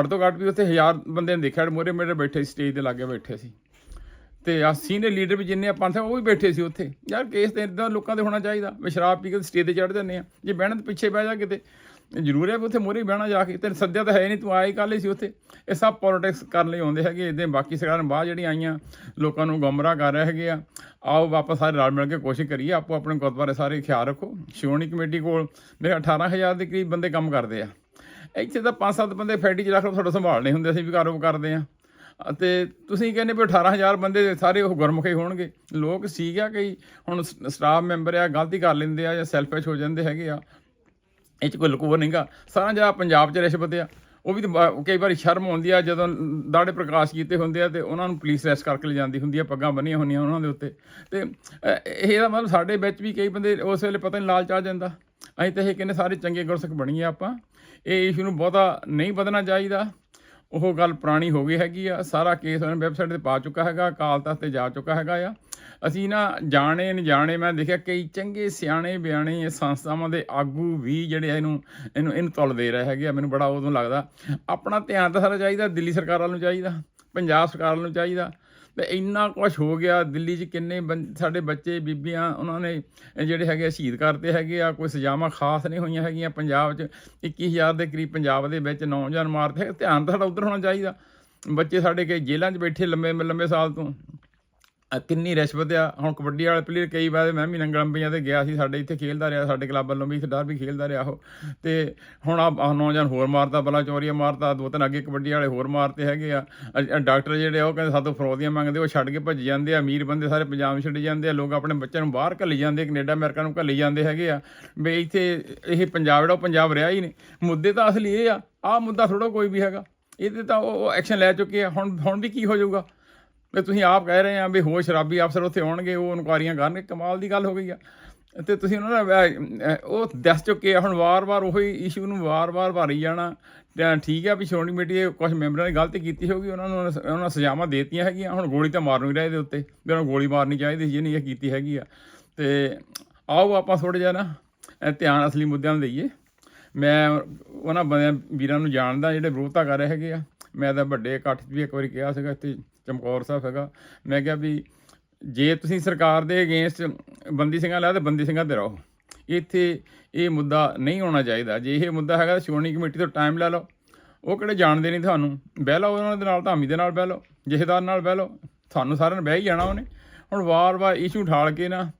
ਘੱਟ ਤੋਂ ਘੱਟ ਵੀ ਉੱਥੇ ਹਜ਼ਾਰ ਬੰਦੇ ਨੇ ਦੇਖਿਆ ਮੋਰੇ ਮੇਰੇ ਬੈਠੇ ਸੀ ਸਟੇਜ ਦੇ ਲਾਗੇ ਬੈਠੇ ਸੀ। ਤੇ ਆ ਸੀਨੀਅਰ ਲੀਡਰ ਵੀ ਜਿੰਨੇ ਆਪਾਂ ਥੇ ਉਹ ਵੀ ਬੈਠੇ ਸੀ ਉੱਥੇ। ਯਾਰ ਕੇਸ ਤੇ ਇਦਾਂ ਲੋਕਾਂ ਦੇ ਹੋਣਾ ਚਾਹੀਦਾ। ਵੀ ਸ਼ਰਾਬ ਪੀ ਕੇ ਸਟੇਜ ਤੇ ਚੜ ਜਾਂਦੇ ਆ। ਜੇ ਬਹਿਣ ਤੇ ਪਿੱਛੇ ਬਹਿ ਜਾ ਕਿਤੇ। ਜ਼ਰੂਰ ਹੈ ਵੀ ਉੱਥੇ ਮੋਰੇ ਬਹਿਣਾ ਜਾ ਕੇ। ਤੇ ਸੱਦਿਆ ਤਾਂ ਹੈ ਨਹੀਂ, ਤੂੰ ਆਇਆ ਹੀ ਕੱਲ੍ਹ ਹੀ ਸੀ ਉੱਥੇ। ਇਹ ਸਭ ਪੋਲਿਟਿਕਸ ਕਰਨ ਲਈ ਆਉਂਦੇ ਹੈਗੇ। ਇਦਾਂ ਬਾਕੀ ਸਰਕਾਰਾਂ ਬਾਹਰ ਜਿਹੜੀਆਂ ਆਈਆਂ, ਲੋਕਾਂ ਨੂੰ ਗੁੰਮਰਾਹ ਕਰ ਰਹੇ ਹੈਗੇ ਆ। ਆਓ ਵਾਪਸ ਸਾਰੇ ਰਲ ਮਿਲ ਕੇ ਕੋਸ਼ਿਸ਼ ਕਰੀਏ ਆਪੋ ਆਪਣੇ ਗੁਰਦੁਆਰੇ ਸਾਰੇ ਖਿਆਲ ਰੱਖੋ। ਸ਼੍ਰੋਮਣੀ ਕਮੇਟੀ ਕੋਲ ਮੇਰੇ 18000 ਦੇ ਕਰੀਬ ਬੰਦੇ ਕੰਮ ਕਰਦੇ ਆ। ਇੱਥੇ ਤਾਂ 5-7 ਬੰਦੇ ਫੈਕਟਰੀ 'ਚ ਰੱਖ ਲਓ, ਤੁਹਾਡਾ ਸੰਭਾਲਣੇ ਹੁੰਦੇ, ਅਸੀਂ ਵੀ ਕਾਰੋਬਾਰ ਕਰਦੇ ਆ ਅਤੇ ਤੁਸੀਂ ਕਹਿੰਦੇ ਵੀ 18000 ਬੰਦੇ ਸਾਰੇ ਉਹ ਗੁਰਮੁਖੀ ਹੋਣਗੇ। ਲੋਕ ਸੀਗ ਆ ਕਈ, ਹੁਣ ਸਟਾਫ ਮੈਂਬਰ ਆ, ਗਲਤੀ ਕਰ ਲੈਂਦੇ ਆ ਜਾਂ ਸੈਲਫਿਸ਼ ਹੋ ਜਾਂਦੇ ਹੈਗੇ ਆ। ਇਹ ਚ ਕੋਈ ਲੁਕੋ ਨਹੀਂਗਾ ਸਾਰਾ ਜਿਹੜਾ ਪੰਜਾਬ 'ਚ ਰਿਸ਼ਵਤ ਆ, ਉਹ ਵੀ ਤਾਂ ਬ- ਕਈ ਵਾਰੀ ਸ਼ਰਮ ਆਉਂਦੀ ਆ, ਜਦੋਂ ਦਾੜੇ ਪ੍ਰਕਾਸ਼ ਕੀਤੇ ਹੁੰਦੇ ਆ ਤੇ ਉਹਨਾਂ ਨੂੰ ਪੁਲਿਸ ਅਰੈਸਟ ਕਰਕੇ ਲੈ ਜਾਂਦੀ ਹੁੰਦੀ ਆ, ਪੱਗਾਂ ਬੰਨੀਆਂ ਹੁੰਦੀਆਂ ਉਹਨਾਂ ਦੇ ਉੱਤੇ। ਤੇ ਇਹਦਾ ਮਤਲਬ ਸਾਡੇ ਵਿੱਚ ਵੀ ਕਈ ਬੰਦੇ ਉਸ ਵੇਲੇ ਪਤਾ ਨਹੀਂ ਲਾਲਚ ਆ ਜਾਂਦਾ। ਅਸੀਂ ਤਾਂ ਇਹ ਕਹਿੰਦੇ ਸਾਰੇ ਚੰਗੇ ਗੁਰਸਿੱਖ ਬਣੀਏ ਆਪਾਂ। ਇਹ ਇਸ਼ੂ ਨੂੰ ਬਹੁਤਾ ਨਹੀਂ ਵਧਣਾ ਚਾਹੀਦਾ। ਉਹ ਗੱਲ ਪੁਰਾਣੀ ਹੋ ਗਈ ਹੈਗੀ ਆ। ਸਾਰਾ ਕੇਸ ਉਹਨਾਂ ਵੈਬਸਾਈਟ ਤੇ ਪਾ ਚੁੱਕਾ ਹੈਗਾ ਅਕਾਲ ਤਖਤ ਤੇ ਜਾ ਚੁੱਕਾ ਹੈਗਾ ਆ। ਅਸੀਂ ਨਾ ਜਾਣੇ ਨ ਜਾਣੇ ਮੈਂ ਦੇਖਿਆ ਕਈ ਚੰਗੇ ਸਿਆਣੇ ਬਿਆਣੇ ਇਹ ਸੰਸਥਾਵਾਂ ਦੇ ਆਗੂ ਵੀ ਜਿਹੜੇ ਆ ਇਹਨੂੰ ਇਹਨੂੰ ਇਹਨੂੰ ਤੁਲ ਦੇ ਰਹੇ ਹੈਗੇ ਆ। ਮੈਨੂੰ ਬੜਾ ਉਦੋਂ ਲੱਗਦਾ। ਆਪਣਾ ਧਿਆਨ ਤਾਂ ਸਾਰਾ ਚਾਹੀਦਾ, ਦਿੱਲੀ ਸਰਕਾਰ ਵੱਲ ਨੂੰ ਚਾਹੀਦਾ, ਪੰਜਾਬ ਸਰਕਾਰ ਨੂੰ ਚਾਹੀਦਾ। ਤੇ ਇੰਨਾ ਕੁਝ ਹੋ ਗਿਆ, ਦਿੱਲੀ 'ਚ ਕਿੰਨੇ ਬੰ- ਸਾਡੇ ਬੱਚੇ, ਬੀਬੀਆਂ, ਉਹਨਾਂ ਨੇ ਜਿਹੜੇ ਹੈਗੇ ਆ ਸ਼ਹੀਦ ਕਰਤੇ ਹੈਗੇ ਆ, ਕੋਈ ਸਜ਼ਾਵਾਂ ਖਾਸ ਨਹੀਂ ਹੋਈਆਂ ਹੈਗੀਆਂ ਪੰਜਾਬ 'ਚ 21000 ਦੇ ਕਰੀਬ ਪੰਜਾਬ ਦੇ ਵਿੱਚ ਨੌਜਵਾਨ ਮਾਰਦੇ ਹੈਗੇ। ਧਿਆਨ ਤਾਂ ਸਾਡਾ ਉਧਰ ਹੋਣਾ ਚਾਹੀਦਾ ਬੱਚੇ ਸਾਡੇ ਕੇ ਜੇਲ੍ਹਾਂ 'ਚ ਬੈਠੇ ਲੰਮੇ ਲੰਮੇ ਸਾਲ ਤੋਂ ਆ ਕਿੰਨੀ ਰਿਸ਼ਵਤ ਆ। ਹੁਣ ਕਬੱਡੀ ਵਾਲੇ ਪਲੇਅਰ ਕਈ ਵਾਰ ਮੈਂ ਵੀ ਨੰਗਲੰਬੀਆਂ ਤੇ ਗਿਆ ਸੀ, ਸਾਡੇ ਇੱਥੇ ਖੇਲਦਾ ਰਿਹਾ, ਸਾਡੇ ਕਲੱਬ ਵੱਲੋਂ ਵੀ ਖਿਡਾਰ ਵੀ ਖੇਲਦਾ ਰਿਹਾ ਉਹ। ਤੇ ਹੁਣ ਆ ਨੌਜਵਾਨ ਹੋਰ ਮਾਰਦਾ ਬਲਾ ਚੋਰੀਆ ਮਾਰਦਾ ਦੋ ਤਿੰਨ ਅੱਗੇ ਕਬੱਡੀ ਵਾਲੇ ਹੋਰ ਮਾਰਤੇ ਹੈਗੇ ਆ। ਅ- ਅ, ਡਾਕਟਰ ਜਿਹੜੇ ਆ ਉਹ ਕਹਿੰਦੇ ਸਾਤੋਂ ਫਰੋਦੀਆਂ ਮੰਗਦੇ, ਉਹ ਛੱਡ ਕੇ ਭੱਜ ਜਾਂਦੇ ਆ। ਅਮੀਰ ਬੰਦੇ ਸਾਰੇ ਪੰਜਾਬ ਛੱਡ ਜਾਂਦੇ ਆ, ਲੋਕ ਆਪਣੇ ਬੱਚਿਆਂ ਨੂੰ ਬਾਹਰ ਘੱਲੀ ਜਾਂਦੇ ਕੈਨੇਡਾ, ਅਮਰੀਕਾ ਨੂੰ ਘੱਲੀ ਜਾਂਦੇ ਹੈਗੇ ਆ। ਵੀ ਇੱਥੇ ਇਹ ਪੰਜਾਬ ਜਿਹੜਾ ਉਹ ਪੰਜਾਬ ਰਿਹਾ ਹੀ ਨਹੀਂ। ਮੁੱਦੇ ਤਾਂ ਅਸਲੀ ਇਹ ਆ, ਆਹ ਮੁੱਦਾ ਥੋੜਾ ਕੋਈ ਵੀ ਹੈਗਾ। ਇਹਦੇ ਤਾਂ ਉਹ ਐਕਸ਼ਨ ਲੈ ਚੁੱਕੇ ਆ। ਹੁਣ ਹੁਣ ਵੀ ਕੀ ਹੋ ਜਾਊਗਾ? ਵੀ ਤੁਸੀਂ ਆਪ ਕਹਿ ਰਹੇ ਆ ਵੀ ਹੋਰ ਸ਼ਰਾਬੀ ਅਫਸਰ ਉੱਥੇ ਆਉਣਗੇ, ਉਹ ਇਨਕੁਆਰੀਆਂ ਕਰਨਗੇ ਕਮਾਲ ਦੀ ਗੱਲ ਹੋ ਗਈ ਆ। ਤੇ ਤੁਸੀਂ ਉਹਨਾਂ ਦਾ ਉਹ ਦੱਸ ਚੁੱਕੇ ਆ, ਹੁਣ ਵਾਰ-ਵਾਰ ਉਹੀ ਇਸ਼ੂ ਨੂੰ ਵਾਰ-ਵਾਰ ਭਾਰੀ ਜਾਣਾ। ਠੀਕ ਆ ਵੀ ਸ਼੍ਰੋਮਣੀ ਕਮੇਟੀ ਦੇ ਕੁਝ ਮੈਂਬਰਾਂ ਨੇ ਗਲਤੀ ਕੀਤੀ ਹੋਗੀ ਉਹਨਾਂ ਨੂੰ, ਉਹਨਾਂ ਉਹਨਾਂ ਸਜ਼ਾਵਾਂ ਦੇਤੀਆਂ ਹੈਗੀਆਂ, ਹੁਣ ਗੋਲੀ ਤਾਂ ਮਾਰਨੀ ਰਹੇ ਦੇ ਉੱਤੇ, ਵੀ ਉਹਨਾਂ ਨੂੰ ਗੋਲੀ ਮਾਰਨੀ ਚਾਹੀਦੀ ਸੀ, ਜਿਹਨੇ ਇਹ ਕੀਤੀ ਹੈਗੀ ਆ। ਤੇ ਆਓ ਆਪਾਂ ਥੋੜਾ ਜਿਹਾ ਨਾ ਧਿਆਨ ਅਸਲੀ ਮੁੱਦਿਆਂ ਨੂੰ ਦਈਏ। ਮੈਂ ਉਹਨਾਂ ਬੰਦਿਆਂ, ਵੀਰਾਂ ਨੂੰ ਜਾਣਦਾ ਜਿਹੜੇ ਵਿਰੋਧਤਾ ਕਰ ਰਹੇ ਹੈਗੇ ਆ। ਮੈਂ ਤਾਂ ਵੱਡੇ ਇਕੱਠ ਵੀ ਇੱਕ ਵਾਰੀ ਕਿਹਾ ਸੀਗਾ ਇੱਥੇ ਚਮਕੌਰ ਸਾਹਿਬ ਹੈਗਾ। ਮੈਂ ਕਿਹਾ ਵੀ ਜੇ ਤੁਸੀਂ ਸਰਕਾਰ ਦੇ ਅਗੇਂਸਟ ਬੰਦੀ ਸਿੰਘਾਂ ਲਾ ਤੇ ਬੰਦੀ ਸਿੰਘਾਂ ਤੇ ਰਹੋ। ਇੱਥੇ ਇਹ ਮੁੱਦਾ ਨਹੀਂ ਹੋਣਾ ਚਾਹੀਦਾ। ਜੇ ਇਹ ਮੁੱਦਾ ਹੈਗਾ ਤਾਂ ਸ਼੍ਰੋਮਣੀ ਕਮੇਟੀ ਤੋਂ ਟਾਈਮ ਲੈ ਲਓ। ਉਹ ਕਿਹੜੇ ਜਾਣਦੇ ਨਹੀਂ ਤੁਹਾਨੂੰ। ਬਹਿ ਲਓ ਉਹਨਾਂ ਦੇ ਨਾਲ, ਧਾਮੀ ਦੇ ਨਾਲ ਬਹਿ ਲਓ। ਜਥੇਦਾਰ ਨਾਲ ਬਹਿ ਲਓ। ਤੁਹਾਨੂੰ ਸਾਰਿਆਂ ਨੇ ਬਹਿ ਹੀ ਜਾਣਾ ਉਹਨੇ। ਹੁਣ ਵਾਰ-ਵਾਰ ਇਸ਼ੂ ਠਾਲ ਕੇ ਨਾ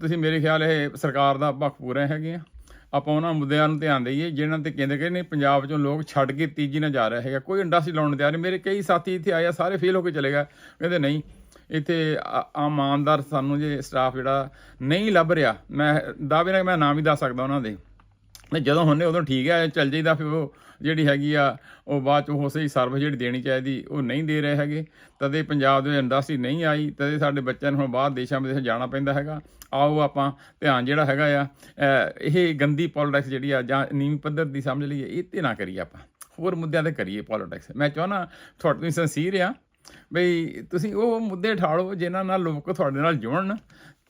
ਤੁਸੀਂ ਮੇਰੇ ਖਿਆਲ ਇਹ ਸਰਕਾਰ ਦਾ ਪੱਖ ਪੂਰੇ ਹੈਗੇ ਆ। ਆਪਾਂ ਉਹਨਾਂ ਮੁੱਦਿਆਂ ਨੂੰ ਧਿਆਨ ਦੇਈਏ, ਜਿਹਨਾਂ ਤੇ ਕਹਿੰਦੇ ਕਿ ਨਹੀਂ ਪੰਜਾਬ ਚੋਂ ਲੋਕ ਛੱਡ ਕੇ ਤੀਜੀ ਨਾਲ ਜਾ ਰਿਹਾ ਹੈਗਾ। ਕੋਈ ਇੰਡਸਟਰੀ ਲਾਉਣ ਨੂੰ ਤਿਆਰ ਨਹੀਂ। ਮੇਰੇ ਕਈ ਸਾਥੀ ਇੱਥੇ ਆਏ ਆ, ਸਾਰੇ ਫੇਲ ਹੋ ਕੇ ਚਲੇ ਗਏ। ਕਹਿੰਦੇ ਨਹੀਂ, ਇੱਥੇ ਆ- ਆਮ ਇਮਾਨਦਾਰ ਸਾਨੂੰ ਜੇ ਸਟਾਫ ਜਿਹੜਾ ਨਹੀਂ ਲੱਭ ਰਿਹਾ, ਮੈਂ ਦਾਅਵੇ ਨਾਲ ਮੈਂ ਨਾਮ ਵੀ ਦੱਸ ਸਕਦਾ ਉਹਨਾਂ ਦੇ। ਜਦੋਂ ਹੁੰਨੇ ਉਦੋਂ ਠੀਕ ਹੈ ਚੱਲ ਜਾਈਦਾ ਫਿਰ ਉਹ ਜਿਹੜੀ ਹੈਗੀ ਆ, ਉਹ ਬਾਅਦ ਚ ਉਹ ਸਹੀ ਸਰਵਿਸ ਜਿਹੜੀ ਦੇਣੀ ਚਾਹੀਦੀ, ਉਹ ਨਹੀਂ ਦੇ ਰਹੇ ਹੈਗੇ। ਤਦੇ ਪੰਜਾਬ ਦੇ ਇੰਡਸਟਰੀ ਨਹੀਂ ਆਈ, ਤਦੇ ਸਾਡੇ ਬੱਚਿਆਂ ਨੂੰ ਹੁਣ ਬਾਹਰ ਦੇਸ਼ਾਂ ਵਿਦੇਸ਼ਾਂ ਜਾਣਾ ਪੈਂਦਾ ਹੈਗਾ। ਆਓ ਆਪਾਂ, ਧਿਆਨ ਜਿਹੜਾ ਹੈਗਾ ਆ ਇਹ ਗੰਦੀ ਪੋਲਿਟਿਕਸ ਜਿਹੜੀ ਆ, ਜਾਂ ਨੀਵੀਂ ਪੱਧਰ ਦੀ ਸਮਝ ਲਈਏ, ਇਹ ਤੇ ਨਾ ਕਰੀਏ ਆਪਾਂ। ਹੋਰ ਮੁੱਦਿਆਂ ਤੇ ਕਰੀਏ ਪੋਲਿਟਿਕਸ ਮੈਂ ਚਾਹੁੰਦਾ ਤੁਹਾਡੇ ਤੋਂ ਸੰਸੀਰ ਆ, ਬਈ ਤੁਸੀਂ ਉਹ ਮੁੱਦੇ ਠਾਲੋ ਜਿਨ੍ਹਾਂ ਨਾਲ ਲੋਕ ਤੁਹਾਡੇ ਨਾਲ ਜੁੜਨ,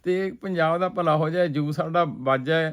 ਤੇ ਪੰਜਾਬ ਦਾ ਭਲਾ ਹੋ ਜਾਏ ਜੂ ਸਾਡਾ ਵੱਜ ਜਾਏ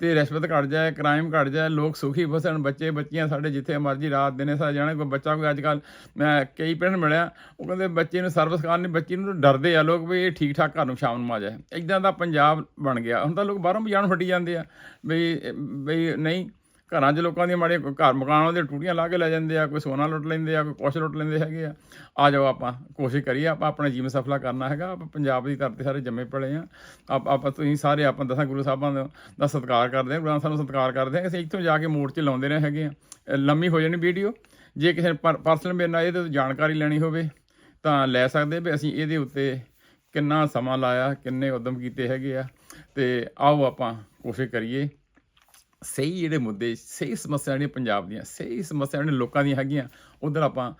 ਤੇ ਰਿਸ਼ਵਤ ਘਟ ਜਾਏ ਕ੍ਰਾਈਮ ਘਟ ਜਾਏ, ਲੋਕ ਸੁਖੀ ਵਸਣ, ਬੱਚੇ, ਬੱਚੀਆਂ ਸਾਡੇ ਜਿੱਥੇ ਮਰਜ਼ੀ ਰਾਤ ਦਿਨੇ ਸਾ ਜਾਣੇ, ਕੋਈ ਬੱਚਾ ਕੋਈ ਅੱਜ ਕੱਲ ਮੈਂ ਕਈ ਪਿੰਡ ਮਿਲਿਆ, ਉਹ ਕਹਿੰਦੇ ਬੱਚੇ ਨੂੰ ਸਰਵਿਸ ਕਰਨੀ ਬੱਚੀ ਨੂੰ ਡਰਦੇ ਆ ਲੋਕ ਵੀ ਇਹ ਠੀਕ ਠਾਕ ਘਰ ਨੂੰ ਸ਼ਾਮ ਨੂੰ ਆ ਜਾਏ। ਇਦਾਂ ਦਾ ਪੰਜਾਬ ਬਣ ਗਿਆ। ਹੁਣ ਤਾਂ ਲੋਕ ਬਾਹਰੋਂ ਵੀ ਜਾਣ ਫੱਟੀ ਜਾਂਦੇ ਆ ਬਈ ਬਈ ਨਹੀਂ ਘਰਾਂ 'ਚ ਲੋਕਾਂ ਦੀਆਂ ਮਾੜੀਆਂ ਘਰ ਮਕਾਨਾਂ ਦੇ ਟੂਟੀਆਂ ਲਾ ਕੇ ਲੈ ਜਾਂਦੇ ਆ, ਕੋਈ ਸੋਨਾ ਲੁੱਟ ਲੈਂਦੇ ਆ, ਕੋਈ ਕੁਛ ਲੁੱਟ ਲੈਂਦੇ ਹੈਗੇ ਆ। ਆ ਜਾਓ ਆਪਾਂ, ਕੋਸ਼ਿਸ਼ ਕਰੀਏ ਆਪਾਂ ਆਪਣਾ ਜੀਵਨ ਸਫਲਾ ਕਰਨਾ ਹੈਗਾ, ਆਪਾਂ ਪੰਜਾਬ ਦੀ ਧਰਤੀ ਸਾਰੇ ਜੰਮੇ ਪਲੇ ਆ। ਆਪ, ਆਪਾਂ ਤੁਸੀਂ ਸਾਰੇ ਆਪਾਂ ਦਸਾਂ ਗੁਰੂ ਸਾਹਿਬਾਂ ਦਾ ਸਤਿਕਾਰ ਕਰਦੇ ਆ, ਗੁਰਾਂ ਸਾਹਿਬ ਨੂੰ ਸਤਿਕਾਰ ਕਰਦੇ ਆ। ਅਸੀਂ ਇੱਥੋਂ ਜਾ ਕੇ ਮੋੜ 'ਚ ਲਾਉਂਦੇ ਰਹੇ ਹੈਗੇ ਆ। ਲੰਮੀ ਹੋ ਜਾਣੀ ਵੀਡੀਓ। ਜੇ ਕਿਸੇ ਪਰਸਨਲ ਮੇਰੇ ਨਾਲ ਇਹਦੇ ਤੋਂ ਜਾਣਕਾਰੀ ਲੈਣੀ ਹੋਵੇ, ਤਾਂ ਲੈ ਸਕਦੇ ਵੀ ਅਸੀਂ ਇਹਦੇ ਉੱਤੇ ਕਿੰਨਾ ਸਮਾਂ ਲਾਇਆ, ਕਿੰਨੇ ਉਦਮ ਕੀਤੇ ਹੈਗੇ ਆ। ਤੇ ਆਓ ਆਪਾਂ ਕੋਸ਼ਿਸ਼ ਕਰੀਏ ਸਹੀ ਜਿਹੜੇ ਮੁੱਦੇ, ਸਹੀ ਸਮੱਸਿਆ ਜਿਹੜੀਆਂ ਪੰਜਾਬ ਦੀਆਂ, ਸਹੀ ਸਮੱਸਿਆ ਜਿਹੜੀਆਂ ਲੋਕਾਂ ਦੀਆਂ ਹੈਗੀਆਂ, ਉਧਰ ਆਪਾਂ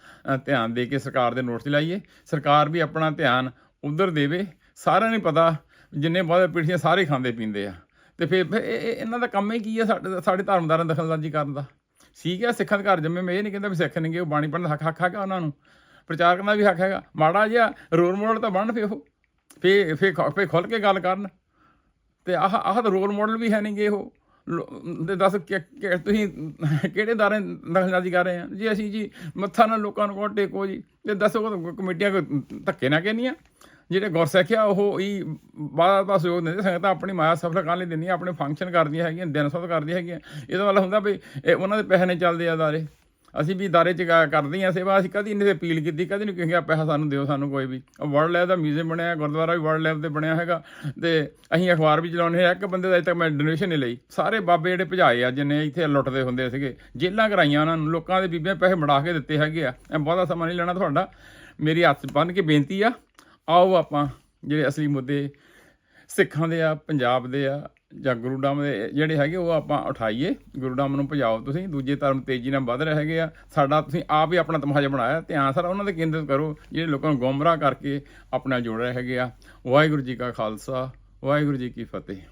ਧਿਆਨ ਦੇ ਕੇ ਸਰਕਾਰ ਦੇ ਨੋਟ ਲਾਈਏ। ਸਰਕਾਰ ਵੀ ਆਪਣਾ ਧਿਆਨ ਉਧਰ ਦੇਵੇ। ਸਾਰਿਆਂ ਨੂੰ ਪਤਾ ਜਿੰਨੇ ਬਾਅਦ ਪੀੜ੍ਹੀਆਂ ਸਾਰੇ ਖਾਂਦੇ ਪੀਂਦੇ ਆ। ਤੇ ਫਿਰ ਫਿਰ ਇਹਨਾਂ ਦਾ ਕੰਮ ਹੀ ਕੀ ਆ ਸਾਡੇ ਸਾਡੇ ਧਰਮਦਾਰਾਂ ਦੀ ਦਖਲਅੰਦਾਜ਼ੀ ਕਰਨ ਦਾ? ਠੀਕ ਹੈ ਸਿੱਖਾਂ ਦੇ ਘਰ ਜੰਮੇ ਮੈਂ ਇਹ ਨਹੀਂ ਕਹਿੰਦਾ ਵੀ ਸਿੱਖ ਨਹੀਂਗੇ ਉਹ ਬਾਣੀ ਪੜ੍ਹਨ ਦਾ ਹੱਕ ਹੱਕ ਹੈਗਾ ਉਹਨਾਂ ਨੂੰ। ਪ੍ਰਚਾਰ ਕਰਨ ਦਾ ਵੀ ਹੱਕ ਹੈਗਾ। ਮਾੜਾ ਜਿਹਾ ਰੋਲ ਮਾਡਲ ਤਾਂ ਬਣਨ ਫੇ ਉਹ। ਫੇ ਫੇ ਫੇ ਖੁੱਲ ਕੇ ਗੱਲ ਕਰਨ। ਤੇ ਆਹ ਆਹ ਤਾਂ ਰੋਲ ਮਾਡਲ ਵੀ ਹੈ ਨਹੀਂਗੇ ਉਹ। ਦੱਸ ਕਿ- ਤੁਸੀਂ ਕਿਹੜੇ ਦਾਰੇ ਦਖਲਅੰਦਾਜ਼ੀ ਕਰ ਰਹੇ ਆ? ਜੀ ਅਸੀਂ ਜੀ ਮੱਥਾ ਨਾਲ ਲੋਕਾਂ ਨੂੰ ਕੋ ਟੇਕੋ ਜੀ, ਤੇ ਦੱਸੋ ਕਮੇਟੀਆਂ ਕੋਈ ਧੱਕੇ ਨਾ ਕਹਿੰਦੀਆਂ ਜਿਹੜੇ ਗੁਰਸਿੱਖ ਆ, ਉਹ ਹੀ ਬਾਅਦ ਦਾ ਸਹਿਯੋਗ ਦਿੰਦੇ ਸੰਗਤਾਂ ਆਪਣੀ ਮਾਇਆ ਸਫਲ ਕਰਨ ਲਈ ਦਿੰਦੀਆਂ, ਆਪਣੇ ਫੰਕਸ਼ਨ ਕਰਦੀਆਂ ਹੈਗੀਆਂ, ਦਿਨ ਸਭ ਕਰਦੀਆਂ ਹੈਗੀਆਂ। ਇਹਦਾ ਮਤਲਬ ਹੁੰਦਾ ਵੀ ਇਹ ਉਹਨਾਂ ਦੇ ਪੈਸੇ ਨਹੀਂ ਚੱਲਦੇ ਆ ਦਾਰੇ। ਅਸੀਂ ਵੀ ਦਾਰੇ ਚ ਕਰਦੇ ਹਾਂ ਸੇਵਾ, ਅਸੀਂ ਕਦੀ ਨਹੀਂ ਅਪੀਲ ਕੀਤੀ, ਕਦੀ ਨਹੀਂ ਕਿਹਾ ਪੈਸਾ ਸਾਨੂੰ ਦਿਓ, ਸਾਨੂੰ ਕੋਈ ਵੀ। ਵਰਲਡ ਲੈਵਲ ਦਾ ਮਿਊਜ਼ੀਅਮ ਬਣਿਆ, ਗੁਰਦੁਆਰਾ ਵੀ ਵਰਲਡ ਲੈਵਲ ਤੇ ਬਣਿਆ ਹੈਗਾ, ਤੇ ਅਸੀਂ ਅਖਬਾਰ ਵੀ ਚਲਾਉਂਦੇ ਹਾਂ, ਇੱਕ ਬੰਦੇ ਦਾ ਅਜੇ ਤੱਕ ਮੈਂ ਡੋਨੇਸ਼ਨ ਨਹੀਂ ਲਈ। ਸਾਰੇ ਬਾਬੇ ਜਿਹੜੇ ਭਜਾਏ ਆ, ਜਿੰਨੇ ਇੱਥੇ ਲੁੱਟਦੇ ਹੁੰਦੇ ਸੀਗੇ ਜੇਲਾਂ ਕਰਾਈਆਂ ਉਹਨਾਂ ਨੂੰ, ਲੋਕਾਂ ਦੇ ਬੀਬੀਆਂ ਪੈਸੇ ਮੜਾ ਕੇ ਦਿੱਤੇ ਹੈਗੇ ਆ। ਐ ਬਹੁਤਾ ਸਮਾਂ ਨਹੀਂ ਲੈਣਾ ਤੁਹਾਡਾ। ਮੇਰੀ ਹੱਥ ਬੰਨ ਕੇ ਬੇਨਤੀ ਆ, ਆਓ ਆਪਾਂ, ਜਿਹੜੇ ਅਸਲੀ ਮੁੱਦੇ ਸਿੱਖਾਂ ਦੇ ਆ, ਪੰਜਾਬ ਦੇ ਆ ਜਾਂ ਗੁਰੂ ਨਾਮ ਦੇ ਜਿਹੜੇ ਹੈਗੇ ਉਹ ਆਪਾਂ ਉਠਾਈਏ। ਗੁਰੂਡਾਮ ਨੂੰ ਭਜਾਓ ਤੁਸੀਂ, ਦੂਜੇ ਧਰਮ ਤੇਜ਼ੀ ਨਾਲ ਵੱਧ ਰਹੇ ਹੈਗੇ ਆ। ਸਾਡਾ ਤੁਸੀਂ ਆਪ ਹੀ ਆਪਣਾ ਤਮਾਸ਼ਾ ਬਣਾਇਆ। ਧਿਆਨ ਸਾਰਾ ਉਹਨਾਂ ਦੇ ਕੇਂਦਰਿਤ ਕਰੋ, ਜਿਹੜੇ ਲੋਕਾਂ ਨੂੰ ਗੁੰਮਰਾਹ ਕਰਕੇ ਆਪਣਾ ਜੋੜ ਰਹੇ ਹੈਗੇ ਆ। ਵਾਹਿਗੁਰੂ ਜੀ ਕਾ ਖਾਲਸਾ, ਵਾਹਿਗੁਰੂ ਜੀ ਕੀ ਫਤਿਹ।